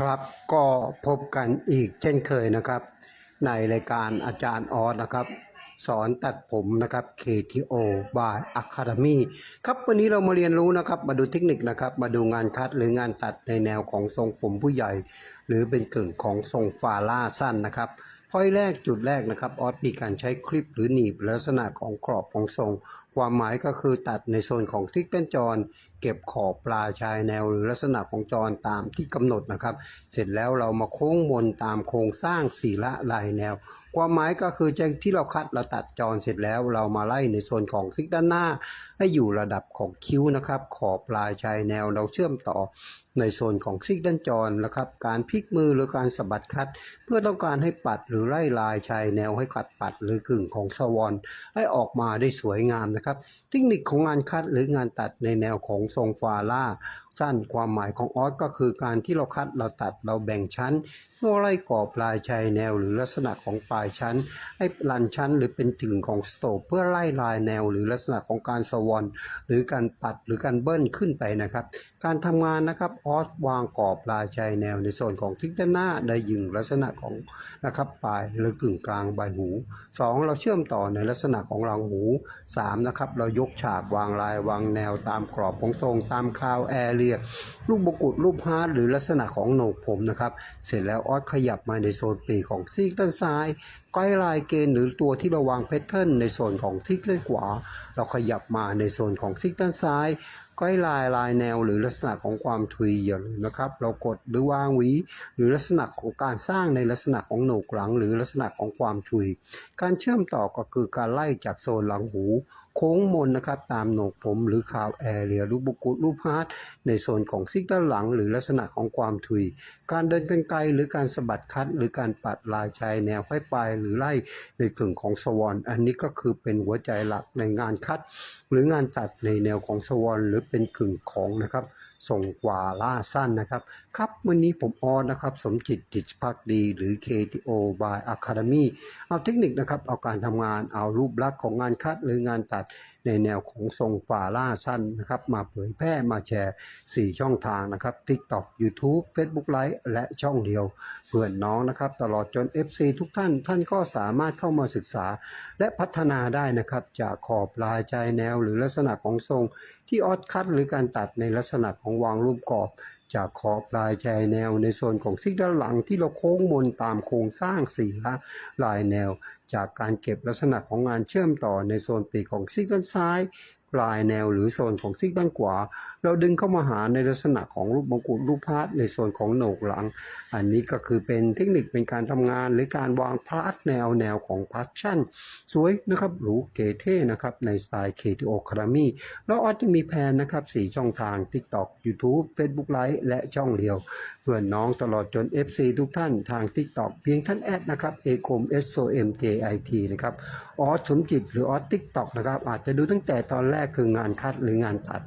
ครับก็พบกันอีกเช่นเคยนะครับ ในรายการอาจารย์ออสนะครับ สอนตัดผมนะครับ KTO by Academy ครับวันนี้เรามาเรียนรู้นะครับ มาดูเทคนิคนะครับ มาดูงานคัดหรืองานตัดในแนวของทรงผมผู้ใหญ่ หรือเป็นกึ่งของทรงฟาล่าสั้นนะครับ พอยแรกจุดแรกนะครับออสมีการใช้คลิปหรือหนีบลักษณะของกรอบของทรง ความหมายก็คือตัดในโซนของทิกเต้นจร เก็บขอบปลายชายแนว หรือลักษณะของจรตามที่กำหนดนะครับ เสร็จแล้วเรามาโค้งมนตามโครงสร้างสีละลายแนวความหมายก็คือจากที่เราคัดเราตัดจรเสร็จแล้วเรามาไล่ในโซนของซิกด้านหน้า ให้อยู่ระดับของคิ้วนะครับ ขอบปลายชายแนวเราเชื่อมต่อในโซนของซิกด้านจรนะครับ การพลิกมือหรือการสะบัดคัด เพื่อต้องการให้ปัดหรือไล่ลายชายแนวให้กัดปัดหรือกึ่งของสวอนให้ออกมาได้สวยงามนะครับ เทคนิคของงานคัดหรืองานตัดในแนวของทรงฟาล่าสั้นความหมายของออสก็คือการที่เราคัดเราตัดเราแบ่งชั้นเพื่อไล่กรอบปลายชายแนวหรือลักษณะของปลายชั้น ให้ลันชั้นหรือเป็นถึงของสโตปเพื่อไล่ลายแนวหรือลักษณะของการสวอนหรือการปัดหรือการเบิ้ลขึ้นไปนะครับ การทำงานนะครับออสวางกรอบปลายชายแนวในโซนของทิศด้านหน้าได้ยิงลักษณะของนะครับปลายหรือกึ่งกลางใบหู 2 เราเชื่อมต่อในลักษณะของรางหู 3 นะครับ เรายกฉากวางลายวางแนวตามกรอบของทรงตามคาวแอเรียรูปบกุดรูปฮาร์ดหรือลักษณะของโหนกผมนะครับ เสร็จแล้วออสขยับมาในโซนปีกของซีกด้านซ้ายใกล้ลายเกณฑ์หรือตัวที่เราวางแพทเทิร์นในโซนของทิศด้านขวา เราขยับมาในโซนของซิกด้านซ้ายใกล้ลายลายแนวหรือลักษณะของความทุยอย่าลืมนะครับ เรากดหรือวางหวี หรือลักษณะของการสร้างในลักษณะของโหนกหลัง หรือลักษณะของความทุย การเชื่อมต่อก็คือการไล่จากโซนหลังหูโค้งมนนะครับตามโหนกผมหรือคาวแอเรียรูปบุกุดรูปฮาร์ดในโซนของซิกด้านหลัง หรือลักษณะของความถุย การเดินกันไกลหรือการสะบัดคัด หรือการปัดลายชายแนวไข้ปลายหรือไล่ในกึ่งของสวอนอันนี้ก็คือเป็นหัวใจหลักในงานคัด หรืองานตัดในแนวของสวอนหรือเป็นกึ่งของนะครับ ส่งกว่าล่าสั้นนะครับ ครับวันนี้ผมออนนะครับ สมจิตจิตพักดี หรือ KTO by Academy เอาเทคนิคนะครับ เอาการทำงานเอารูปลักษณ์ของงานคัดหรืองานตัดในแนวของทรงฝ่าล่าสั้นนะครับมาเผยแพร่มาแชร์ 4 ช่องทางนะครับ TikTok YouTube Facebook Live และช่องเดียว เพื่อนน้องนะครับ ตลอดจน FC ทุกท่านท่านก็สามารถเข้ามาศึกษา และพัฒนาได้นะครับ จากขอบลายใจแนวหรือลักษณะของทรง ที่ออสคัดหรือการตัดในลักษณะของวางรูปกรอบจากขอบลายชายแนวในส่วนของซิกด้านหลังที่เราโค้งมนตามโครงสร้างสี่ละลายแนว จากการเก็บลักษณะของงานเชื่อมต่อในโซนปีกของซิกด้านซ้าย ปลายแนวหรือโซนของซิกด้านขวา เราดึงเข้ามาหาในลักษณะของรูปมงกุฎรูปพาร์ทในโซนของโหนกหลัง อันนี้ก็คือเป็นเทคนิคเป็นการทำงานหรือการวางพาร์ทแนวแนวของพาร์ทชั่น สวยนะครับหรูเก๋เท่นะครับในสไตล์ KTO Academy แล้วออสจะมีแผนนะครับ4ช่องทาง TikTok YouTube Facebook Live และช่องเดียว เพื่อนน้องตลอดจน FC ทุกท่านทาง TikTok เพียงท่านแอดนะครับ a c o m s o m j i t นะครับออสสมจิตหรือออส TikTok นะครับ อาจจะดูตั้งแต่ตอนแรกคืองานคัดหรืองานตัด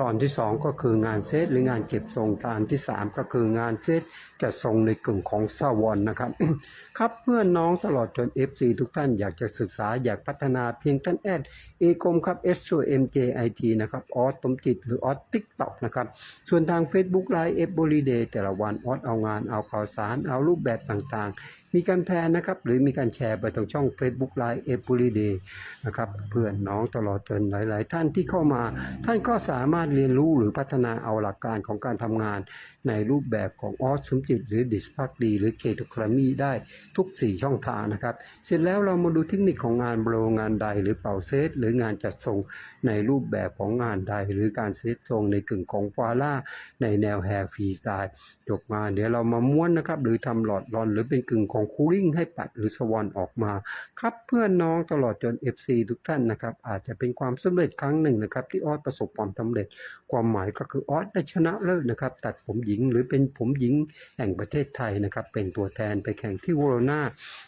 ตอนที่ 2 ก็คืองานเซตหรืองานเก็บทรงตอนที่ 3 ก็คืองานเซตจัดทรงในกลุ่มของซาวอนนะครับ ครับเพื่อนน้องตลอดจน FC ทุกท่านอยากจะศึกษาอยากพัฒนาเพียงท่านแอดเอกมครับ S O M J I T นะครับออสสมจิตหรือออส TikTok นะครับส่วนทาง Facebook Live เอฟบริเดย์แต่ละวันออสเอางานเอาข่าวสารเอารูปแบบต่างๆ มีการแพร่นะครับ หรือมีการแชร์ไปทางช่อง Facebook Live เอฟบริเดนะครับเพื่อนน้องตลอดจนหลาย ๆ ท่านที่เข้ามา ท่านก็สามารถเรียนรู้หรือพัฒนาเอาหลักการของการทำงาน ในรูปแบบของออสสมจิต หรือดิสพักดี หรือเคทุครามีได้ทุก 4 ช่องทางนะครับ เสร็จแล้วเรามาดูเทคนิคของงานโบรงานใด หรือเป่าเซตหรืองานจัดทรงในรูปแบบของงานใด หรือการเซตทรงในกึ่งของฟาล่าในแนวแฮร์ฟรีสไตล์จบมาเดี๋ยวเรามาม้วนนะครับหรือทำหลอดรอนหรือเป็นกึ่งของของคูลิ่งให้ปัดหรือสวอนออกมา ครับเพื่อนน้องตลอดจน FC ทุกท่านนะครับ อาจจะเป็นความสำเร็จครั้งหนึ่งนะครับ ที่ออสประสบความสำเร็จ ความหมายก็คือออสได้ชนะเลิศนะครับ ตัดผมหญิงหรือเป็นผมหญิงแห่งประเทศไทยนะครับ เป็นตัวแทนไปแข่งที่โวโรนา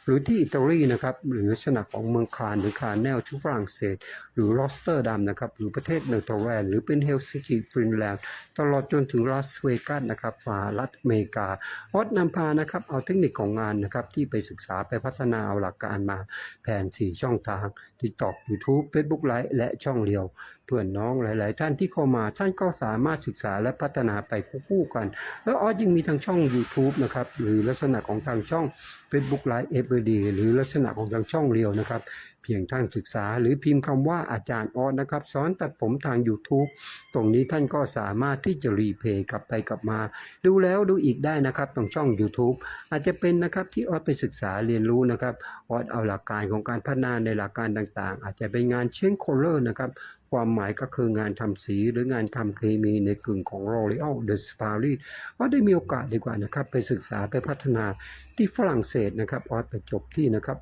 หรือที่อิตาลีนะครับหรือลักษณะของเมืองคานหรือคาแนลที่ฝรั่งเศส หรือลอสเตอร์ดัมนะครับหรือประเทศเนเธอร์แลนด์หรือเป็นเฮลซิงกิฟินแลนด์ตลอดจนถึงลาสเวกัสนะครับสหรัฐอเมริกาออสนำพานะครับเอาเทคนิคของงานนะครับที่ไปศึกษาไปพัฒนาเอาหลักการมาแผน 4 ช่องทาง TikTok YouTube Facebook Live และช่องเรียว เพื่อนน้องหลาย ๆ ท่านที่เข้ามาท่านก็สามารถศึกษาและพัฒนาไปคู่กัน แล้วออสยังมีทางช่อง YouTube นะครับหรือลักษณะของทางช่อง Facebook Live Everyday หรือลักษณะของทางช่องเรียวนะครับ พียงท่านศึกษา หรือพิมพ์คำว่าอาจารย์ออสนะครับสอนตัดผมทาง YouTube ตรงนี้ท่านก็สามารถที่จะรีเพย์กลับไปกลับมา ดูแล้วดูอีกได้นะครับตรงช่อง YouTube อาจจะเป็นนะครับที่ออสไปศึกษาเรียนรู้นะครับออสเอาหลักการของการพัฒนาในหลักการต่างๆ อาจจะเป็นงานเช่นโคลเลอร์นะครับ ความหมายก็คืองานทำสีหรืองานทำเคมีในกึ่งของ L'Oreal The Paris ออสได้มีโอกาสดีกว่านะครับ ไปศึกษาไปพัฒนาที่ฝรั่งเศสนะครับออสไปจบที่นะครับ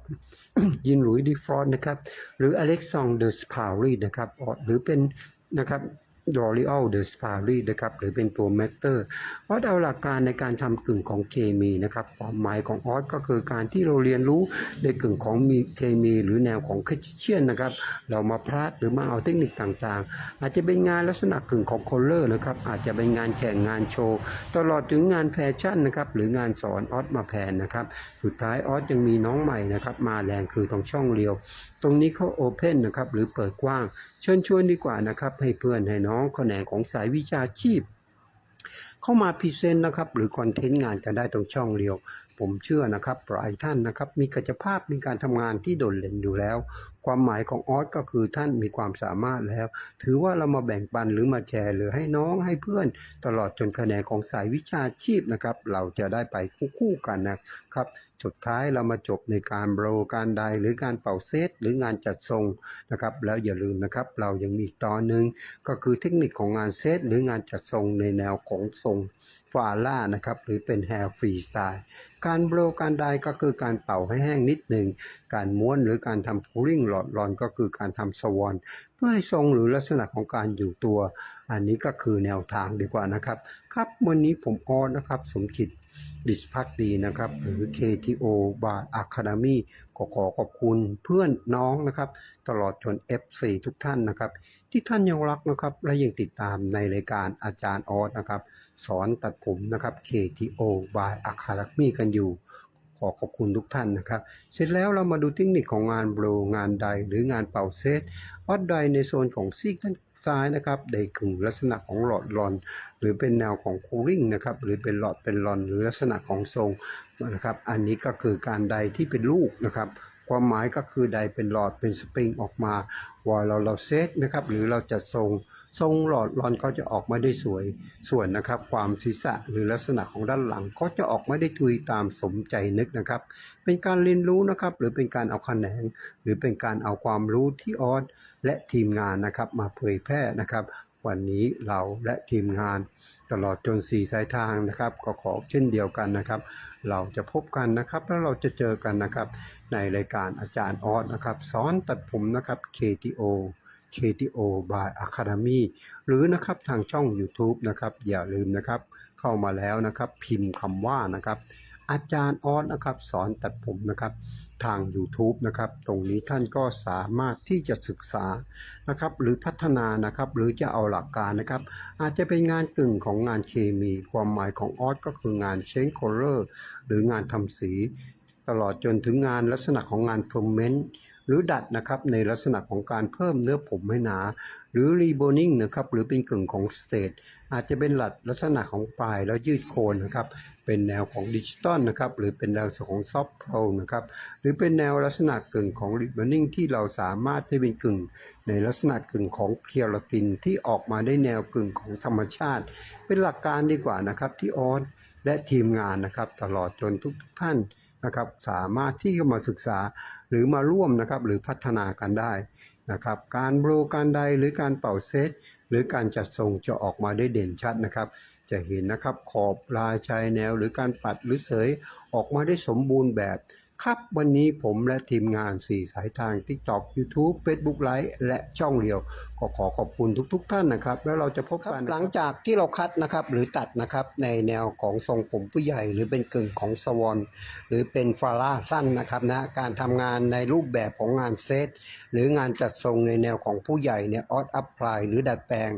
ยินหลุยดีฟรอนนะครับ หรืออเล็กซองเดอสพารีนะครับออสหรือเป็นนะครับ ดอริอ l เดอสพารีนะครับหรือเป็นตัวแมตเตอร์ออสเอาหลักการในการทำกึ่งของเคมีนะครับความหมายของออสก็คือการที่เราเรียนรู้ในกึ่งของมีเคมี หรือแนวของคเชียนนะครับ เรามาพลาดหรือมาเอาเทคนิคต่างๆ อาจจะเป็นงานลักษณะกึ่งของคอลเลอร์นะครับอาจจะเป็นงานแข่งงานโชว์ ตลอดถึงงานแฟชั่นนะครับหรืองานสอนออสมาแพนนะครับสุดท้ายออสยังมีน้องใหม่นะครับมาแรงคือตรงช่องเรียวตรงนี้เขาโอเพนนะครับหรือเปิดกว้างเชิญชวนดีกว่านะครับ ให้เพื่อนให้น้องแขนงของสายวิชาชีพ เข้ามาพรีเซนต์นะครับหรือคอนเทนต์งานกันได้ตรงช่องเรียว ผมเชื่อนะครับหลายท่านนะครับมีกัจภาพมีการทำงานที่โดดเด่นอยู่แล้ว ความหมายของออสก็คือท่านมีความสามารถแล้ว ถือว่าเรามาแบ่งปันหรือมาแชร์หรือให้น้องให้เพื่อน ตลอดจนคะแนนของสายวิชาชีพนะครับเราจะได้ไปคู่ๆกันนะครับสุดท้ายเรามาจบในการโบรการใดหรือการเป่าเซตหรืองานจัดทรงนะครับแล้วอย่าลืมนะครับเรายังมีอีกตอนหนึ่งก็คือเทคนิคของงานเซตหรืองานจัดทรงในแนวของทรงฟาล่านะครับหรือเป็นแฮร์ฟรีสไตล์การโบรการใดก็คือการเป่าให้แห้งนิดหนึ่ง การม้วนหรือการทำคูลิ่งหลอดรอนก็คือการทำสวอนเพื่อให้ทรงหรือลักษณะของการอยู่ตัว อันนี้ก็คือแนวทางดีกว่านะครับ ครับวันนี้ผมออนะครับสมคิดดิสพักดีนะครับหรือ KTO Bar Academy ขอขอขอบคุณเพื่อนน้องนะครับ ตลอดจน F4 ทุกท่านนะครับ ที่ท่านยังรักนะครับ และยังติดตามในรายการอาจารย์ออสนะครับ สอนตัดผมนะครับ KTO Bar Academy กันอยู่ ขอขอบคุณทุกท่านนะครับ เสร็จแล้วเรามาดูเทคนิคของงานโบรงานใดหรืองานเป่าเซตออดใดในโซนของซีกด้านซ้ายนะครับได้กึ่งลักษณะของหลอดรอน หรือเป็นแนวของคูลิ่งนะครับหรือเป็นหลอดเป็นรอนหรือลักษณะของทรงนะครับ อันนี้ก็คือการใดที่เป็นลูกนะครับ ความหมายก็คือใดเป็นหลอดเป็นสปริงออกมาว่าเราเราเซตนะครับหรือเราจะทรงทรงหลอดรอนก็จะออกมาได้สวยส่วนนะครับ ความศีรษะหรือลักษณะของด้านหลังก็จะออกมาได้ทุยตามสมใจนึกนะครับ เป็นการเรียนรู้นะครับ หรือเป็นการเอาคะแนนหรือเป็นการเอาความรู้ที่ออสและทีมงานนะครับ มาเผยแพร่นะครับ วันนี้เราและทีมงานตลอดจนสี่สายทางนะครับ ก็ขอเช่นเดียวกันนะครับ เราจะพบกันนะครับ แล้วเราจะเจอกันนะครับ ในรายการอาจารย์ออสนะครับสอนตัดผมนะครับ KTO KTO by Academy หรือนะครับทางช่อง YouTube นะครับ อย่าลืมนะครับ เข้ามาแล้วนะครับ พิมพ์คำว่านะครับ อาจารย์ออสนะครับ สอนตัดผมนะครับ ทาง YouTube นะครับ ตรงนี้ท่านก็สามารถที่จะศึกษานะครับ หรือพัฒนานะครับ หรือจะเอาหลักการนะครับ อาจจะเป็นงานกึ่งของงานเคมี ความหมายของออสก็คืองานเชนโคลเลอร์หรืองานทำสี ตลอดจนถึงงานลักษณะของงานเพร์เมนต์หรือดัดนะครับในลักษณะของการเพิ่มเนื้อผมให้หนา หรือรีโบนิ่งนะครับหรือเป็นกึ่งของสเตทอาจจะเป็นหลัดลักษณะของปลายแล้วยืดโคนนะครับเป็นแนวของดิจิตอลนะครับหรือเป็นแนวของซอฟต์โปรนะครับหรือเป็นแนวลักษณะกึ่งของรีโบนิ่งที่เราสามารถที่เป็นกึ่ง ในลักษณะกึ่งของเคราตินที่ออกมาได้แนวกึ่งของธรรมชาติ เป็นหลักการดีกว่านะครับที่ออสและทีมงานนะครับตลอดจนทุกท่าน นะครับสามารถที่จะมาศึกษาหรือมาร่วมนะครับหรือพัฒนากันได้นะครับการโบรการใดหรือการเป่าเซตหรือการจัดทรงจะออกมาได้เด่นชัดนะครับ จะเห็นนะครับขอบลายชายแนวหรือการปัดหรือเสยออกมาได้สมบูรณ์แบบ ครับวันนี้ผมและทีมงาน4สายทาง TikTok YouTube Facebook Live และช่องเดียว ก็ขอขอบคุณทุกๆท่านนะครับ แล้วเราจะพบกันหลังจากที่เราคัดนะครับ หรือตัดนะครับในแนวของทรงผมผู้ใหญ่ หรือเป็นกึ่งของสวอนหรือเป็นฟาร่าสั้นนะครับนะการทำงานในรูปแบบของงานเซตหรืองานจัดทรงในแนวของผู้ใหญ่เนี่ยออสอัพพลายหรือดัดแปลง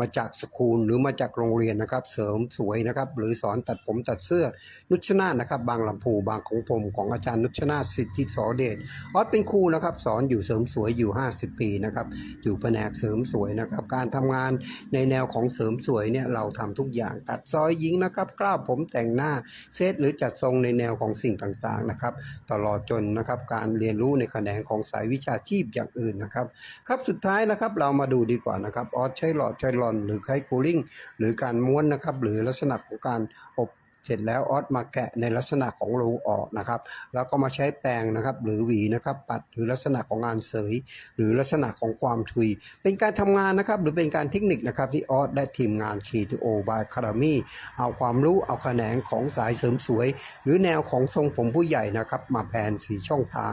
มาจากสคูลหรือมาจากโรงเรียนนะครับ เสริมสวยนะครับหรือสอนตัดผมตัดเสื้อนุชนาธนะครับ บางลำพูบางของผมของอาจารย์นุชนาสิทธิสอเดชออสเป็นครูนะครับ สอนอยู่เสริมสวยอยู่ 50 ปีนะครับอยู่แผนกเสริมสวยนะครับ การทำงานในแนวของเสริมสวยเนี่ยเราทำทุกอย่างตัดซอยหญิงนะครับกล้าผมแต่งหน้าเซตหรือจัดทรงในแนวของสิ่งต่างๆนะครับ ตลอดจนนะครับการเรียนรู้ในแขนงของสายวิชาชีพอย่างอื่นนะครับครับสุดท้ายนะครับเรามาดูดีกว่านะครับออสใช้หลอดใช้หลอน หรือใช้คูลิ่งหรือการม้วนนะครับหรือลักษณะของการอบ เสร็จแล้วออสมาแกะในลักษณะของรูออกนะครับ แล้วก็มาใช้แปรงนะครับ หรือหวีนะครับปัดหรือลักษณะของงานเสย หรือลักษณะของความทุย เป็นการทำงานนะครับ หรือเป็นการเทคนิคนะครับที่ออสได้ทีมงาน KTO by Academy เอาความรู้เอาแขนงของสายเสริมสวย หรือแนวของทรงผมผู้ใหญ่นะครับ มาแผนสีช่องทาง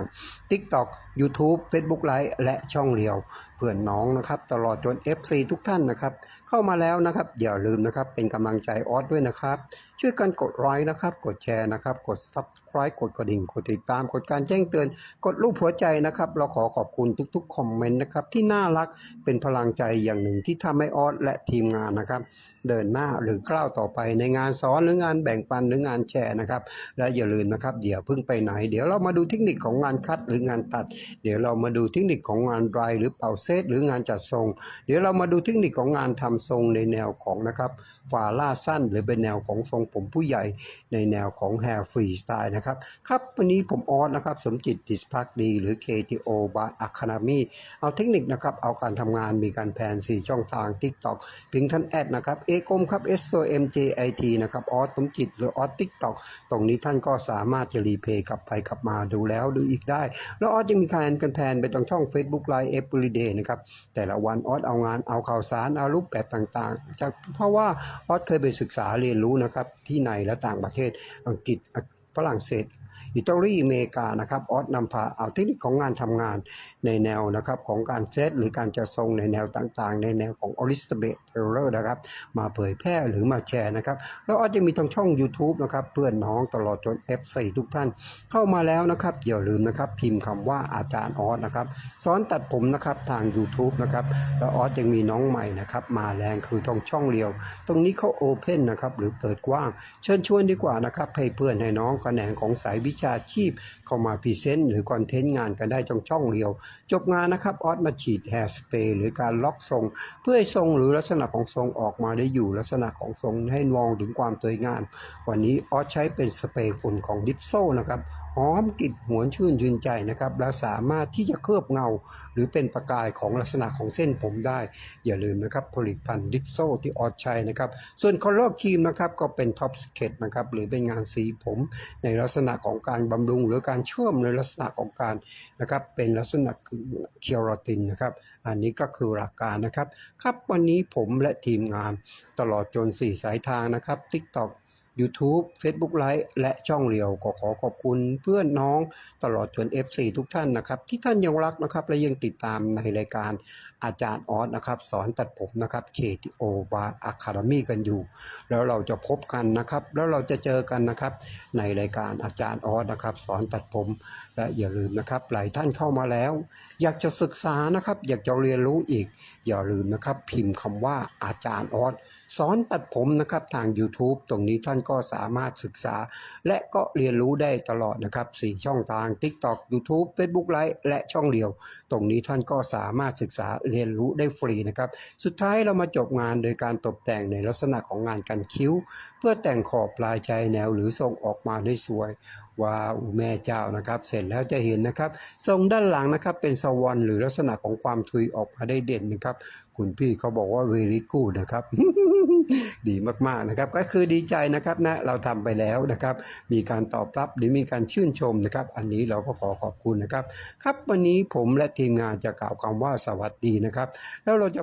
TikTok YouTube Facebook Live และช่องเรียว เพื่อนน้องนะครับ ตลอดจน FC ทุกท่านนะครับ เข้ามาแล้วนะครับอย่าลืมนะครับ เป็นกำลังใจออสด้วยนะครับ ช่วยกันกดดไลค์นะครับ กดแชร์นะครับ กด Subscribe กดกระดิ่ง กดติดตาม กดการแจ้งเตือน กดรูปหัวใจนะครับ เราขอขอบคุณทุกๆคอมเมนต์นะครับที่น่ารักเป็นพลังใจอย่างหนึ่งที่ทำให้ออสและทีมงานนะครับ เดินหน้าหรือก้าวต่อไปในงานสอนหรืองานแบ่งปันหรืองานแชร์นะครับ และอย่าลืมนะครับเดี๋ยวเพิ่งไปไหน เดี๋ยวเรามาดูเทคนิคของงานคัดหรืองานตัด เดี๋ยวเรามาดูเทคนิคของงานไรหรือเป่าเซตหรืองานจัดทรง เดี๋ยวเรามาดูเทคนิคของงานทำทรงในแนวของนะครับฝาล่าสั้นหรือเป็นแนวของทรงผมผู้ใหญ่ในแนวของ Hair Free Style นะครับ ครับ วันนี้ผมออสนะครับ สมจิตดิสพักดี หรือ KTO by Academy เอาเทคนิคนะครับ เอาการทำงานมีการแผน4 ช่องทาง TikTok เพิงท่านแอดนะครับเอกมครับ S O M J I T นะครับออสสมจิต หรือออส TikTok ตรงนี้ท่านก็สามารถจะรีเพย์กลับไปกลับมาดูแล้วดูอีกได้ แล้วออสยังมีการกันแผนไปตรงช่อง Facebook Live Everyday นะครับแต่ละวันออสเอางานเอาข่าวสารเอารูปแบบต่างๆจากเพราะว่าออสเคยไปศึกษาเรียนรู้นะครับที่ในและต่างประเทศ อังกฤษฝรั่งเศส อิตาลีอเมริกานะครับ ออสนำพาเอาเทคนิคของงานทำงาน ในแนวนะครับของการเซตหรือการจัดทรงในแนวต่างๆ ในแนวของอลิสเบตเทเลอร์นะครับมาเผยแพร่หรือมาแชร์นะครับแล้วออสยังมีทางช่อง YouTube นะครับเพื่อนน้องตลอดจน F4 ทุกท่าน เข้ามาแล้วนะครับอย่าลืมนะครับพิมพ์คำว่าอาจารย์ออสนะครับสอนตัดผมนะครับทาง YouTube นะครับแล้วออสยังมีน้องใหม่นะครับมาแรงคือตรงช่องเรียว ตรงนี้เขาโอเพนนะครับหรือเปิดกว้าง เชิญชวนดีกว่านะครับให้เพื่อนให้น้องแขนงของสายวิชาชีพ เข้ามาพรีเซนต์หรือคอนเทนต์งานกันได้ช่องช่องเรียวจบงานนะครับออสมาฉีดแฮร์สเปรย์หรือการล็อกทรง เพื่อให้ทรงหรือลักษณะของทรงออกมาได้อยู่ลักษณะของทรงให้มองถึงความสวยงามวันนี้ออสใช้เป็นสเปรย์ฝุ่นของดิฟโซนะครับหอมกลิ่นหวนชื่นยืนใจนะครับ และสามารถที่จะเคลือบเงา หรือเป็นประกายของลักษณะของเส้นผมได้ อย่าลืมนะครับผลิตภัณฑ์ดิฟโซที่ออสใช้นะครับ ส่วนคอลเลอร์ครีมนะครับก็เป็นท็อปสเก็ตนะครับหรือเป็นงานสีผม ในลักษณะของการบำรุง หรือการเชื่อมในลักษณะของการนะครับเป็นลักษณะเคียรตินนะครับ อันนี้ก็คือหลักการนะครับ ครับวันนี้ผมและทีมงานตลอดจน 4 สายทางนะครับ TikTok YouTube Facebook Live และช่องเรียวก็ขอขอบคุณเพื่อนน้องตลอดจน FC ทุกท่านนะครับ ที่ท่านยังรักนะครับ และยังติดตามในรายการ อาจารย์ออสนะครับ สอนตัดผมนะครับ KTO by Academy กันอยู่ แล้วเราจะพบกันนะครับ แล้วเราจะเจอกันนะครับ ในรายการอาจารย์ออสนะครับ สอนตัดผมและอย่าลืมนะครับ หลายท่านเข้ามาแล้ว อยากจะศึกษานะครับ อยากจะเรียนรู้อีก อย่าลืมนะครับ พิมพ์คำว่าอาจารย์ออสสอนตัดผมนะครับทาง YouTube ตรงนี้ท่านก็สามารถศึกษา และก็เรียนรู้ได้ตลอดนะครับสี่ช่องทาง TikTok YouTube Facebook Live และช่องเดียว ตรงนี้ท่านก็สามารถศึกษาเรียนรู้ได้ฟรีนะครับ สุดท้ายเรามาจบงานโดยการตกแต่งในลักษณะของงานกันคิ้ว เพื่อแต่งขอบปลายชายแนวหรือทรงออกมาได้สวย ว้าวแม่เจ้านะครับ เสร็จแล้วจะเห็นนะครับ ทรงด้านหลังนะครับเป็นสวรรค์หรือลักษณะของความทุยออกมาได้เด่นนะครับ คุณพี่เขาบอกว่า very good นะครับดีมากๆนะครับ ก็คือดีใจนะครับนะเราทำไปแล้วนะครับ มีการตอบรับหรือมีการชื่นชมนะครับ อันนี้เราก็ขอขอบคุณนะครับ ครับวันนี้ผมและทีมงานจะกล่าวคำว่าสวัสดีนะครับ แล้วเราจะ